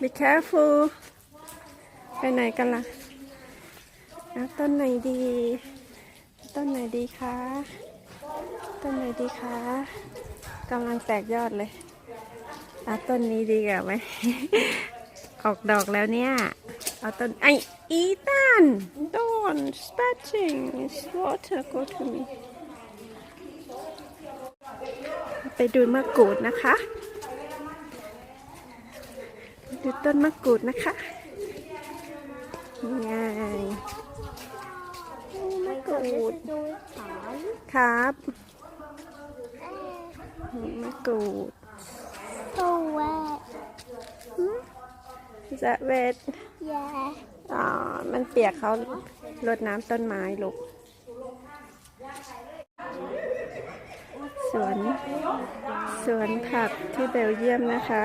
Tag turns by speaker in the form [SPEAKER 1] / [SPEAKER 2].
[SPEAKER 1] Be careful ไปไหนกันล่ะต้นไหนดี ต้นไหนดีคะ ต้นไหนดีคะกำลังแตกยอดเลยเอาต้นนี้ดีกว่าไหม ออกดอกแล้วเนี่ย เอาต้นไออีตัน don't spatching is water go to me ไปดูมะกรูดนะคะ ดูต้นมะกรูดนะคะนี่ไงมะกรูดครับมะกรูด
[SPEAKER 2] โซเวต
[SPEAKER 1] Is that red
[SPEAKER 2] ยา
[SPEAKER 1] อ่ามันเปียกเขารดน้ำต้นไม้ลูกสวน สวนผักที่เบลเยียมนะคะ